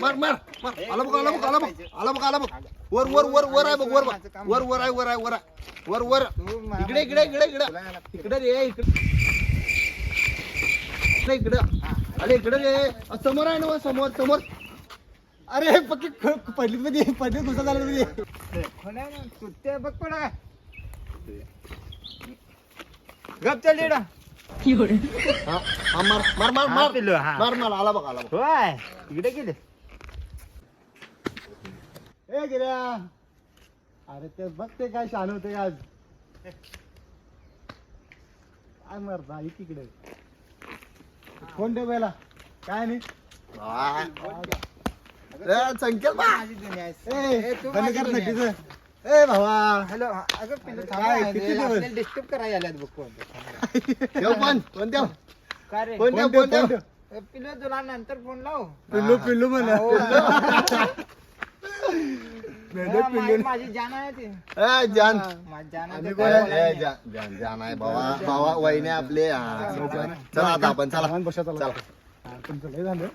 मार मार मार. आला बघ आला बघ आला बघ आला बघ आला बघ. वर वर वर वर आहे बघ वर बघ. वर वर आहे वर आहे वर आहे. वर वर. इकडे इकडे इकडे इकडे. इकडे रे इकडे. इकडे इकडे. अरे इकडे रे. समोर आहे ना समोर समोर. अरे पक्की पहिली मध्ये पहिली घुसा झाला मध्ये सुट्टे बघ. पण गप चल. हा हा, मार मार मार हा, मार हा. मार मार. आला बघ आला बघ. होय. इकडे गेले. ए गिऱ्या. अरे ते बघ ते काय शान होते आज? काय मरता तिकडे. कोण ठेवायला काय नाही? ए, संकेत बंद कर. ए भावा. हॅलो अगं पिल्लू काय, थांबा, किती रे, दिवस? आपल्याला डिस्टर्ब करायला आल्यात बघ कोण ठेव पण ठेव काय रे? कोण ठेव कोण ठेव पिल्लू तुला नंतर फोन लाव. पिल्लू पिल्लू म्हणा. हो. हा, माझी- माझी जान आहे ती ए, जान। माझी जान आहे आम्ही ते कोण काय आहे? बोलायला ए, नाही. जान जान जान आहे भावा भावा वहिने आपले. हा. चला आता आपण चला. चला. तुमचं लय झालं.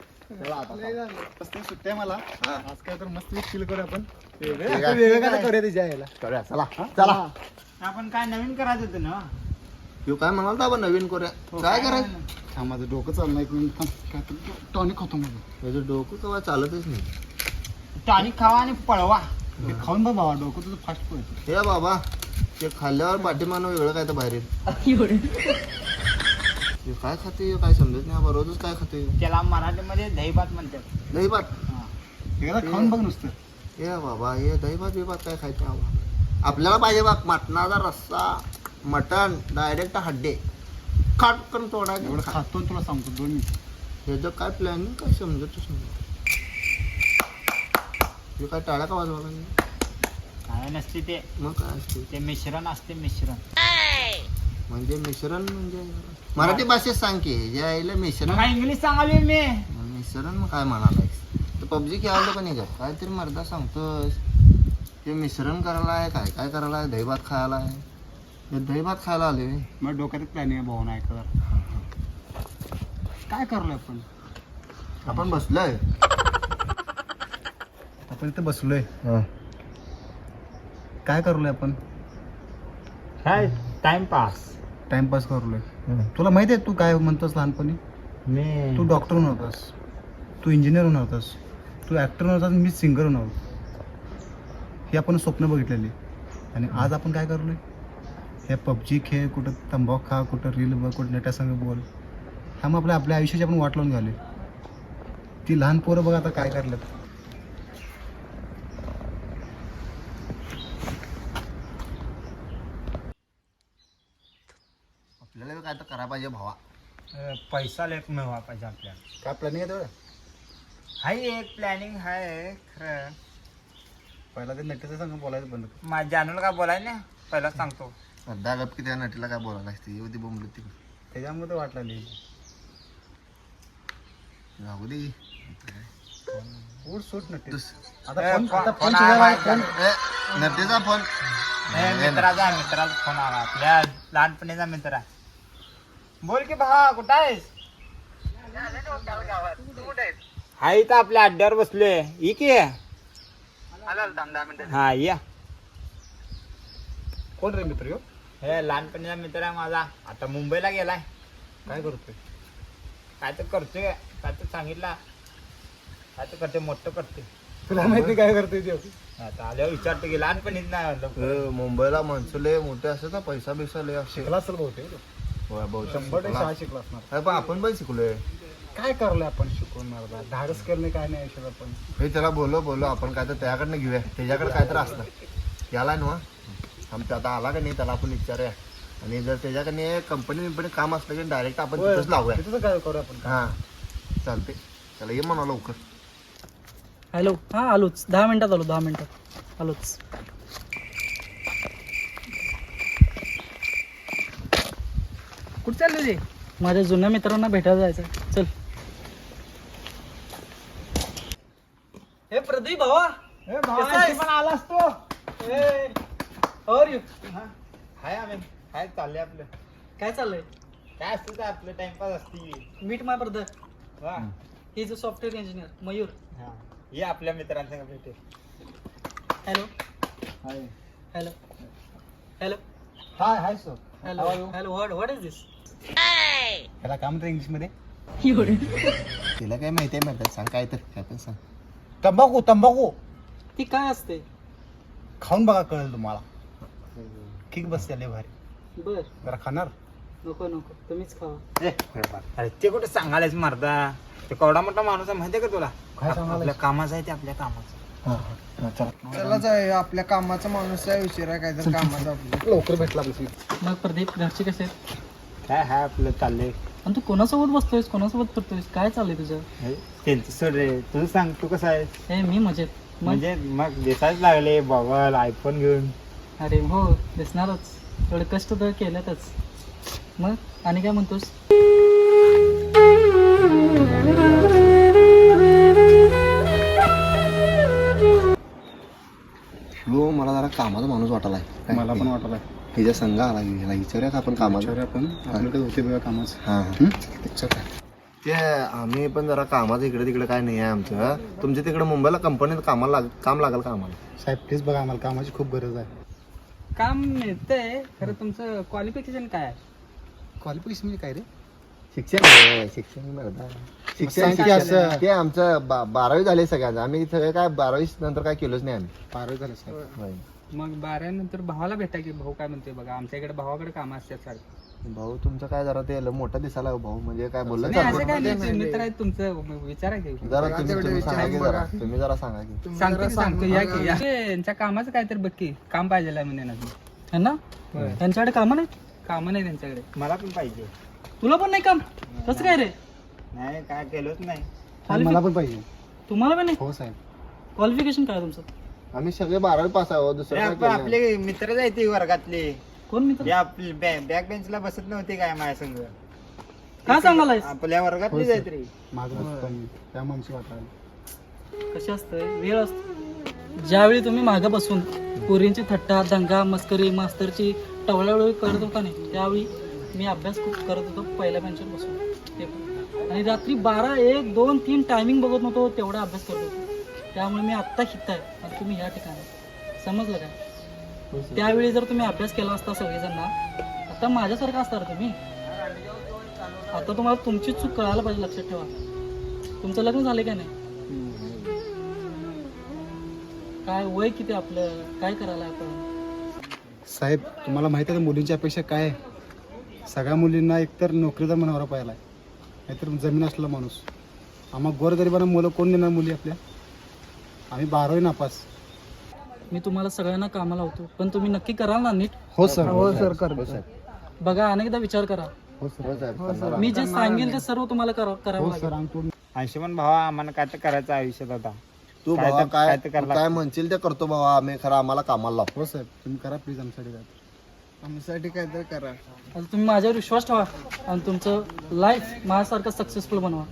चला आता. मस्त सुट्टी आहे मला. हा. आज काय तर मस्त चिल करू आपण. ठीक आपण आहे. वेगळं काय करूया यायला? करूया चला. चला. आपण काय नवीन करायचं होतं ना? तू काय म्हणाल तर आपण नवीन करूया? काय करायचं? हा माझं डोकं चाललं एक मिनिट थांब. काय टॉनिक खातो माझं. त्याचं डोकं कवा चालतच नाही. टॉनिक खावा आणि पळवा. ते खाऊन बघ बाबा डोकं तुझं फास्ट पळतं हे बाबा ते खाल्ल्यावर पाठीमानं वेगळं काय तर बाहेर येईल. हे काय खाते हे काय समजत नाही बाबा रोजच काय खाते? त्याला मराठीमध्ये दहीभात म्हणतात. दही भात एकदा खाऊन बघ नुसतं. हे बाबा हे दही भात बिभात काय खायचं बाबा? आपल्याला पाहिजे बघ मटणाचा रस्सा मटण डायरेक्ट हड्डे. खाट करून तोडायचं. एवढं खातो आणि तुला सांगतो दोन मिनिट. ह्याचं काय प्लॅनिंग काय समजतच नाही. हे काय टाळ्या का वाजवायला लागले? काय नसते ते. मग काय असते? ते मिश्रण असते मिश्रण. म्हणजे मिश्रण म्हणजे? मराठी भाषेत सांग की जे आईला मिश्रण. इंग्लिश सांगावी मी. मिश्रण मग काय म्हणालाय तर पबजी खेळायला पण नाही का काहीतरी मर्दा सांगतोस. ते मिश्रण करायला आहे काय काय करायला आहे दही भात खायला आहे दही भात खायला आले. मग डोक्यात प्लॅनिंग आहे भाऊ नाही कर काय करलोय आपण? आपण बसलोय. आपण इथे बसलोय. काय करलोय आपण? काय? टाइमपास टाइमपास करलोय. तुला माहिती आहे तू काय म्हणतोस लहानपणी? मी तू डॉक्टर होणारस तू इंजिनियर होणार होतास. तू ॲक्टर होणार होतास मी सिंगर होणार होतो ही आपण स्वप्न बघितलेली. आणि आज आपण काय करलोय? हे पबजी खेळ कुठं तंबाखू खा कुठं रील बघ कुठं नेटासंग बोल. हा मग आपल्या आपल्या आयुष्याची आपण वाट लावून घाले ती लहान पोरं बघ आता काय करल्यात आपल्याला बी काय तर करायला पाहिजे भावा. पैसा लेख मिळवा पाहिजे आपल्याला. काय प्लॅनिंग आहे तेवढं हाय एक प्लॅनिंग आहे खरं. पहिला ते नेटाचं संग बोलायचं बंद कर. माझ्या जानूला काय बोलाय ना पहिला सांगतो. अर्धा गप की त्या नटीला काय बोलायला असते येऊ दे बोंबली ती त्याच्यामुळे तर वाट लागली. जाऊ दे. उठ सूट नटे. दुस- आता फोन फोन- आता फोन फोन आला तुझ्यावर आहे, माझ्या. फोन ए, नटीचा फोन ए, मित्राचा मित्राचा फोन आला. आपल्या लहानपणीचा मित्र आहे. बोल की भावा कुठं आहेस? हाय इथं आपल्या अड्ड्यावर बसलोय. ये की हा या. कोण रे मित्र ह्यो? हे लहानपणीचा मित्र आहे माझा. आता मुंबईला गेलाय. काय करतोय? काय तर करतोय. काय तर सांगितला. काय तर करते मोठं करते तुला माहिती काय करतोय ते आता आल्यावर विचारतो की लहानपणीच. ए, मुंबईला माणसं लय मोठे असतात ना पैसा बिसा लय असे शिकला असेल बहुतेक. होय, बहुतेक शंभर टक्के शिकला. शाळा शिकला असणार अरे, पण आपण पण शिकलोय. काय करलोय आपण शिकून मला धाडस करणे काय नाही आयुष्यात आपण हे त्याला बोलो बोलो आपण काय तर त्याच्याकडनं घेऊया. त्याच्याकडे काय तर असतं. याला ना आमच्या आता आला का नाही त्याला आपण विचारूया. आणि जर त्याच्याकडे कंपनी विंपनी काम असलं की डायरेक्ट आपण तिथंच लावूया. तिथं काय करू आपण? हा. चालते त्याला ये म्हणा लवकर. हॅलो. हां आलोच. दहा मिनिटात आलो दहा मिनिटात. आलोच. कुठं चालले रे माझ्या जुन्या मित्रांना भेटायला जायचं चल. हे प्रदीप भावा. पण आला असतो. और यू हाय आम्ही. हाय चाललंय आपलं. काय चाललंय? काय असतं ते आपलं? टाइमपास असते मीट माय ब्रदर वा. ही जो सॉफ्टवेअर इंजिनियर मयूर. हा. हे आपल्या मित्रांसंग भेटे. Hello hello hello hi hi sir hello hello what what is this त्याला काय म्हणतात इंग्लिशमध्ये? तिला काय माहिती आहे म्हणतात सांग काय तर काय पण सांग. तंबाखू तंबाखू. ती काय असते? खाऊन बघा कळेल तुम्हाला. किक बसते लय भारी. बर. जरा खाणार? नको नको. तुम्हीच खावा. अरे ते कुठे सांगायलाच मारता ते कवडा मोठा माणूस आहे माहितीये का तुला? काय? आपल्या कामाचं आहे ते आपल्या कामाचं. त्यालाच आहे आपल्या कामाचा माणूस आहे उशिरा काय तर कामाचा आपलं. लवकर भेटला मग प्रदीप घरचे कसे आहेत? काय हाय आपलं चाललंय? आणि तू कोणासोबत बसतोयस? कोणासोबत फिरतोयस? काय चाललंय तुझं? हे, त्यांचं सोड रे. तुझं सांग तू कसं आहे हे मी मजेत. मग? म्हणजे मग दिसायच लागले बॉबल आयफोन घेऊन. अरे हो दिसणारच. थोडे कष्ट तर केलेतच मग? आणि काय म्हणतोस? ह्यो मला जरा कामाचा माणूस वाटायला मला पण वाटलं हिच्या संघ आला की ह्याला विचारूया का आपण कामाचं आपण. आपल्याकडे होते बघा कामाचं. हा ते आम्ही पण जरा कामाचं इकडे तिकडे काय नाही आहे आमचं. तुमच्या तिकडे मुंबईला कंपनीत कामाला लाग काम लागेल का आम्हाला? साहेब प्लीज बघा आम्हाला. कामाची खूप गरज आहे. काम मिळतंय खरं तुमचं क्वालिफिकेशन काय आहे? क्वालिफिकेशन म्हणजे काय रे? शिक्षण. आहे, शिक्षण. शिक्षण सांग की शिक्षण. असं. ते आमचं बा- बारावी झाले सगळ्यांचं. आम्ही सगळे काय बारावी नंतर काय केलंच नाही आम्ही. बारावी झालं साहेब. होय. मग बारानंतर भावाला भेटा की भाऊ काय म्हणतोय बघा आमच्या इकडे भावाकडे काम असतात सारखं. भाऊ तुमचं काय जरा ते मोठा दिसायला भाऊ म्हणजे काय बोललं नाही, असं? काय नाही मित्र आहेत तुमचं विचारा की. जरा तुम्ही तुम्ही सांगा की जरा तुम्ही जरा सांगा की. सांगतो की सांगतो या की या. यांच्या कामाचं काय तर बघ की काम पाहिजे म्हणे ना है ना त्यांच्याकडे कामं नाही कामं नाही त्यांच्याकडे. मला पण पाहिजे. तुला पण नाही काम? कसं काय रे? नाही काय केलंच नाही. मला पण पाहिजे. तुम्हाला पण नाही? हो साहेब. क्वालिफिकेशन काय आहे तुमचं? आम्ही सगळे बारावी पास आहोत दुसरं काय केलं. आपले मित्र जायचे वर्गातले. कोण मित्र? बॅक बेंचला बसत नव्हते काय माझ्या संग. काय सांगालायस? आपल्या वर्गातले जायत रे माझं त्या माणशी वाटायला. कशी असतं? वेळ असतो. ज्यावेळी तुम्ही मागं बसून पोरींची थट्टा दंगा मस्करी मास्तरची टवळावळी करत होता नाही त्यावेळी मी अभ्यास खूप करत होतो पहिल्या बेंचवर बसून. ते पण. आणि रात्री बारा एक दोन तीन टायमिंग बघत नव्हतो तेवढा अभ्यास करत होतो. त्यामुळे मी आत्ता शिकताय आणि तुम्ही या ठिकाणी. समजलं काय त्यावेळी जर तुम्ही अभ्यास केला असता सगळेजण ना आता माझ्यासारखं असणार तुम्ही? आता तुम्हाला तुमची चूक कळायला पाहिजे लक्षात ठेवा. तुमचं लग्न झालं का नाही? काय वय किती आपलं? काय करायला आपण? साहेब तुम्हाला माहिती आहे का मुलींची अपेक्षा काय आहे? सगळ्या मुलींना एकतर नोकरीचा मनावर पाहिला आहे. नाहीतर जमीन असलेला माणूस. आम्हा गोरगरिबांना मुलं कोण देणार मुली आपल्या? आम्ही बारावी नापास. मी तुम्हाला सगळ्यांना कामाला होतो पण तुम्ही नक्की कराल ना नीट? हो सर. हो सर करतो. बघा अनेकदा विचार करा. हो सर. हो मी जे सांगेल ते सर्व तुम्हाला करा करावं हो लागेल. सर आमचं अंशुमन भावा आम्हाला काय तर करायचं आयुष्यात आता. तू काय भावा तर- काय काय तर करायला तू काय म्हणशील ते करतो भावा आम्ही खरं आम्हाला कामाला लाव. हो साहेब तुम्ही करा प्लीज आमच्यासाठी काय आमच्यासाठी काय तर करा. आता तुम्ही माझ्यावर विश्वास ठेवा आणि तुमचं लाईफ माझ्यासारखं सक्सेसफुल बनवा.